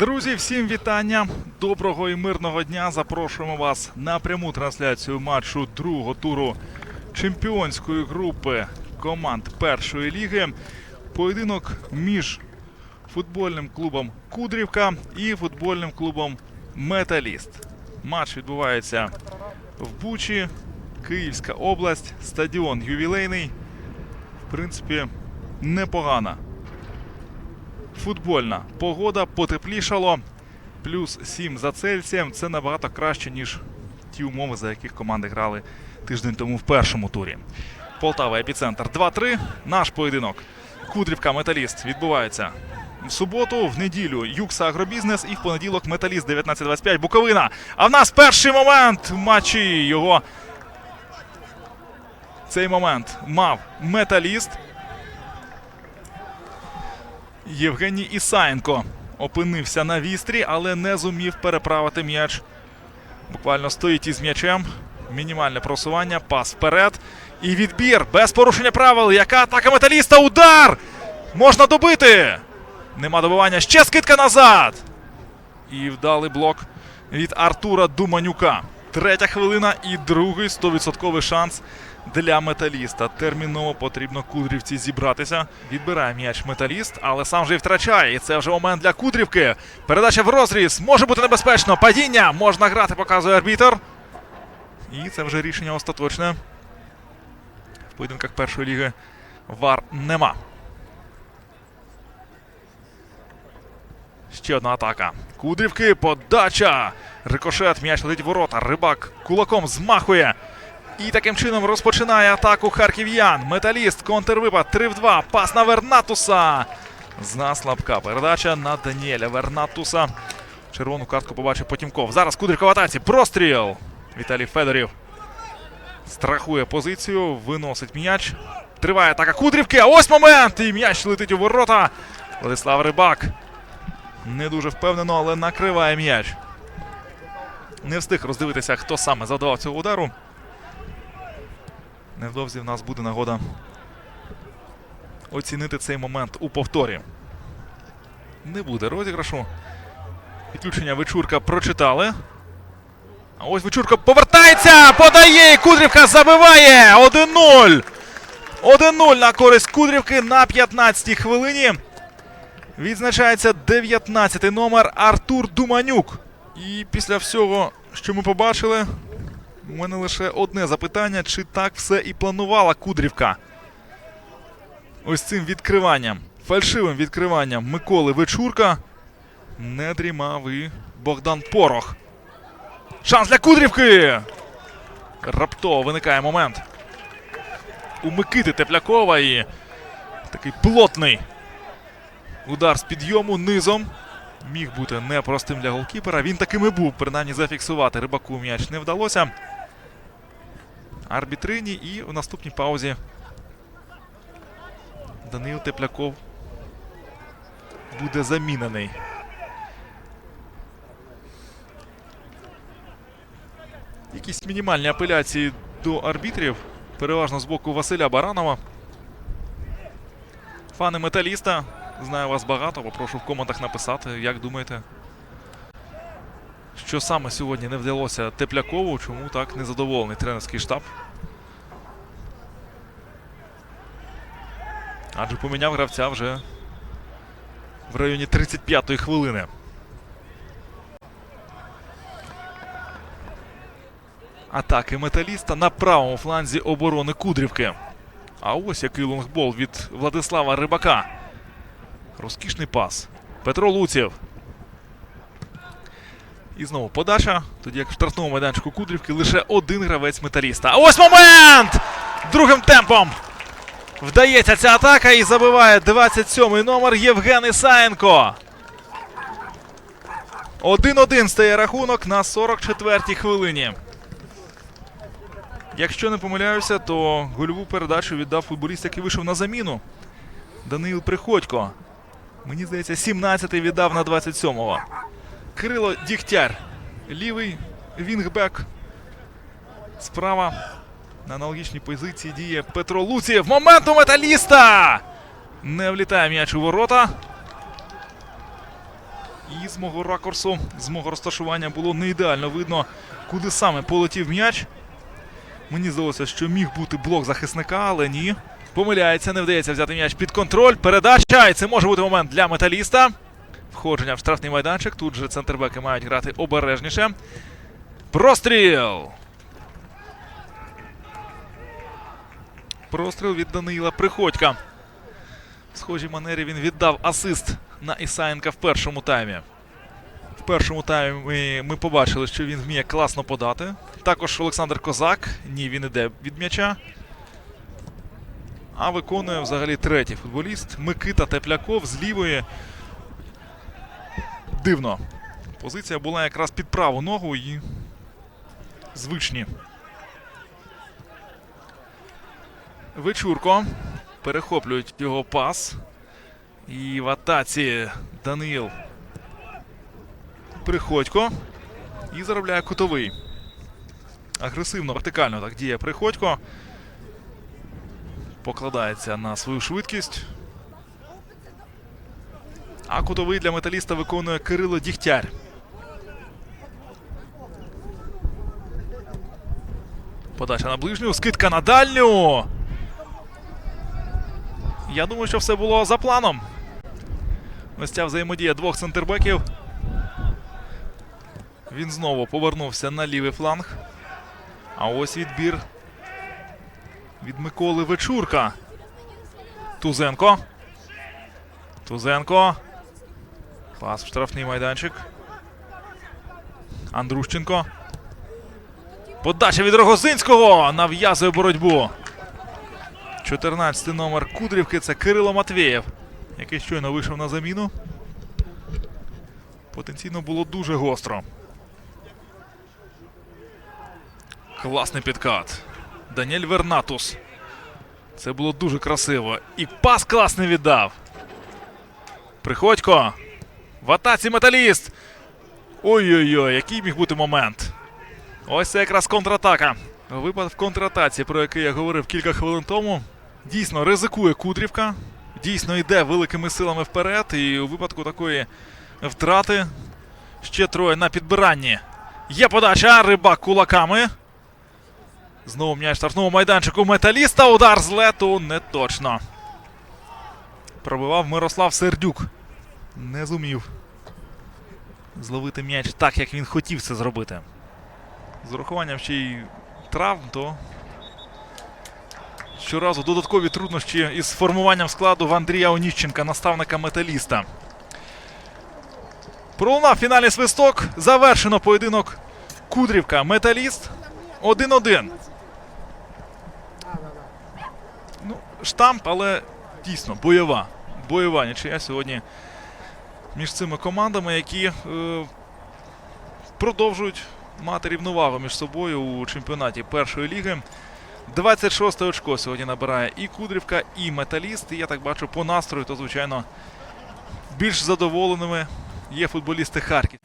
Друзі, всім вітання! Доброго і мирного дня! Запрошуємо вас на пряму трансляцію матчу другого туру чемпіонської групи команд першої ліги. Поєдинок між футбольним клубом Кудрівка і футбольним клубом Металіст. Матч відбувається в Бучі, Київська область, стадіон ювілейний. В принципі, непогана футбольна погода потеплішало. Плюс 7 за Цельсієм. Це набагато краще, ніж ті умови, за яких команди грали тиждень тому в першому турі. Полтава епіцентр 2-3. Наш поєдинок. Кудрівка Металіст відбувається в суботу, в неділю Юкса Агробізнес і в понеділок Металіст 19-25 Буковина. А в нас перший момент в матчі його. Цей момент мав Металіст. Євгеній Ісаєнко опинився на вістрі, але не зумів переправити м'яч. Буквально стоїть із м'ячем. Мінімальне просування, пас вперед. І відбір без порушення правил. Яка атака металіста? Удар! Можна добити! Нема добивання. Ще скидка назад. І вдалий блок від Артура Думанюка. Третя хвилина і другий 100% шанс для металіста. Терміново потрібно Кудрівці зібратися. Відбирає м'яч металіст, але сам же і втрачає. І це вже момент для Кудрівки. Передача в розріз. Може бути небезпечно. Падіння. Можна грати, показує арбітер. І це вже рішення остаточне. В поєдинках першої ліги вар нема. Ще одна атака. Кудрівки, подача. Рикошет, м'яч летить ворота. Рибак кулаком змахує. І таким чином розпочинає атаку харків'ян. Металіст, контрвипад, 3 в 2. Пас на Вернатуса. Зна слабка передача на Даніеля Вернатуса. Червону картку побачив Потімков. Зараз Кудрівка в атаці. Простріл. Віталій Федорів страхує позицію, виносить м'яч. Триває атака Кудрівки. Ось момент! І м'яч летить у ворота. Владислав Рибак. Не дуже впевнено, але накриває м'яч. Не встиг роздивитися, хто саме завдавав цього удару. Невдовзі в нас буде нагода оцінити цей момент у повторі. Не буде розіграшу. Підключення Вечурка прочитали. А ось Вечурка повертається! Подає! Кудрівка забиває! 1-0! 1-0 на користь Кудрівки на 15-й хвилині. Відзначається 19-й номер Артур Думанюк. І після всього, що ми побачили, у мене лише одне запитання: чи так все і планувала Кудрівка? Ось цим відкриванням, фальшивим відкриванням Миколи Вечурка не дрімав і Богдан Порох. Шанс для Кудрівки! Раптово виникає момент. У Микити Теплякова і такий плотний удар з підйому низом. Міг бути непростим для голкіпера. Він таким і був, принаймні зафіксувати. Рибаку м'яч не вдалося. Арбітрині і у наступній паузі Данил Тепляков буде замінений. Якісь мінімальні апеляції до арбітрів, переважно з боку Василя Баранова. Фани металіста. Знаю вас багато. Попрошу в коментах написати, як думаєте. Що саме сьогодні не вдалося Теплякову, чому так незадоволений тренерський штаб? Адже поміняв гравця вже в районі 35-ї хвилини. Атаки металіста на правому фланзі оборони Кудрівки. А ось який лонгбол від Владислава Рибака. Розкішний пас. Петро Луців. І знову подача. Тоді як в штрафному майданчику Кудрівки лише один гравець металіста. А ось момент! Другим темпом. Вдається ця атака і забиває 27-й номер Євген Ісаєнко. 1-1 стає рахунок на 44-й хвилині. Якщо не помиляюся, то гольову передачу віддав футболіст, який вийшов на заміну. Даниїл Приходько. Мені здається, 17-й віддав на 27-го. Кирило Дігтяр. Лівий вінгбек. Справа. На аналогічній позиції діє Петро Луцієв. Момент у металіста! Не влітає м'яч у ворота. І з мого ракурсу, з мого розташування було не ідеально видно, куди саме полетів м'яч. Мені здалося, що міг бути блок захисника, але ні. Помиляється, не вдається взяти м'яч під контроль. Передача. І це може бути момент для металіста. Входження в штрафний майданчик. Тут же центрбеки мають грати обережніше. Простріл! Простріл від Даниїла Приходька. В схожій манері він віддав асист на Ісаєнка в першому таймі. В першому таймі ми побачили, що він вміє класно подати. Також Олександр Козак. Ні, він іде від м'яча. А виконує взагалі третій футболіст Микита Тепляков з лівої. Дивно. Позиція була якраз під праву ногу і звичні. Вечурко. Перехоплюють його пас. І в атаці Даниїл Приходько. І заробляє кутовий. Агресивно, вертикально так діє Приходько. Покладається на свою швидкість. А кутовий для металіста виконує Кирило Дігтяр. Подача на ближню, скидка на дальню. Я думаю, що все було за планом. Ось ця взаємодія двох центрбеків. Він знову повернувся на лівий фланг. А ось відбір від Миколи Вечурка. Тузенко. Тузенко. Пас штрафний майданчик. Андрущенко. Подача від Рогозинського. Нав'язує боротьбу. 14 номер Кудрівки це Кирило Матвєєв, який щойно вийшов на заміну. Потенційно було дуже гостро. Класний підкат. Даніель Вернатус. Це було дуже красиво. І пас класний віддав. Приходько. В атаці металіст. Ой-ой-ой, який міг бути момент. Ось це якраз контратака. Випад в контратаці, про який я говорив кілька хвилин тому. Дійсно ризикує Кудрівка. Дійсно йде великими силами вперед. І у випадку такої втрати ще троє на підбиранні. Є подача. Рибак кулаками. Знову м'яч штрафного майданчику металіста. Удар з лету не точно. Пробивав Мирослав Сердюк. Не зумів зловити м'яч так, як він хотів це зробити. З урахуванням ще й травм, то щоразу додаткові труднощі із формуванням складу в Андрія Оніщенка, наставника металіста. Пролунав фінальний свисток. Завершено поєдинок Кудрівка. Металіст 1-1. Ну, штамп, але дійсно бойова. Бойова нічия сьогодні між цими командами, які е, продовжують мати рівновагу між собою у чемпіонаті першої ліги. 26 очко сьогодні набирає і Кудрівка, і Металіст. І я так бачу по настрою, то, звичайно, більш задоволеними є футболісти Харків.